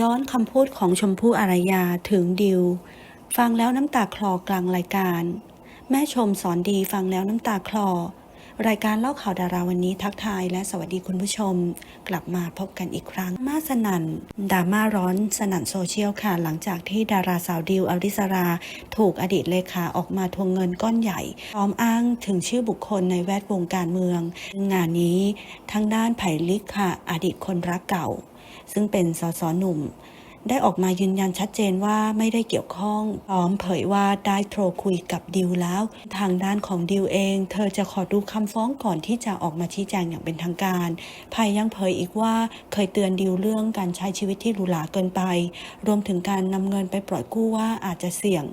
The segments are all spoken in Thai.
ย้อนคำพูดของชมพู่อารยาถึงดิว ฟังแล้วน้ำตาคลอกลางรายการ แม่ชมสอนดีฟังแล้วน้ำตาคลอ รายการเล่าข่าวดาราวันนี้ทักทายและสวัสดีคุณผู้ชม กลับมาพบกันอีกครั้ง มาสนันดราม่าร้อนสนั่นโซเชียลค่ะ หลังจากที่ดาราสาวดิวอริสรา ถูกอดีตเลขาออกมาทวงเงินก้อนใหญ่พร้อมอ้างถึงชื่อบุคคลในแวดวงการเมือง งานนี้ทางด้านไผ่ลิกค่ะ อดีตคนรักเก่า ซึ่งเป็นสสหนุ่ม ได้ออกมายืนยันชัดเจนว่าไม่ได้เกี่ยวข้องพร้อมเผยว่าได้โทรคุยกับดิวแล้ว ทางด้านของดิวเอง เธอจะขอดูคำฟ้องก่อนที่จะออกมาชี้แจงอย่างเป็นทางการภายยังเผยอีกว่าเคยเตือนดิวเรื่องการใช้ชีวิตที่หรูหราเกินไป รวมถึงการนำเงินไปปล่อยกู้ว่าอาจจะเสี่ยง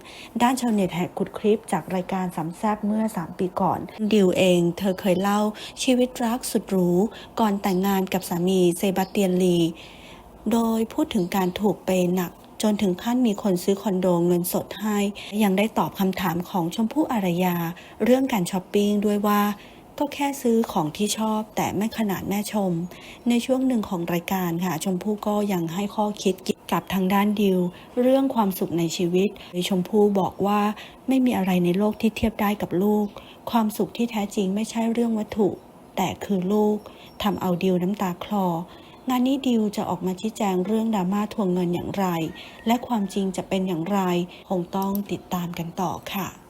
ด้านชาวเน็ตแหกขุดคลิปจากรายการสามแซบเมื่อ 3 ปีก่อน ดิวเอง เธอเคยเล่าชีวิตรักสุดหรูก่อนแต่งงานกับสามีเซบาสเตียนลี โดยพูดถึงการถูกเปย์หนัก จนถึงขั้นมีคนซื้อคอนโดเงินสดให้ ยังได้ตอบคำถามของชมพู่อารยา เรื่องการช้อปปิ้งด้วยว่าก็แค่ซื้อของที่ชอบแต่ไม่ขนาดแม่ชม ในช่วงหนึ่งของรายการค่ะ ชมพู่ก็ยังให้ข้อคิดกับทางด้านดิว เรื่องความสุขในชีวิตโดยชมพู่บอกว่าไม่มีอะไรในโลกที่เทียบได้กับลูก ความสุขที่แท้จริงไม่ใช่เรื่องวัตถุ แต่คือลูกทำเอาดิวน้ำตาคลอ งานนี้ดิวจะออกมาชี้แจงเรื่องดราม่าทวงเงินอย่างไร และความจริงจะเป็นอย่างไร คงต้องติดตามกันต่อค่ะ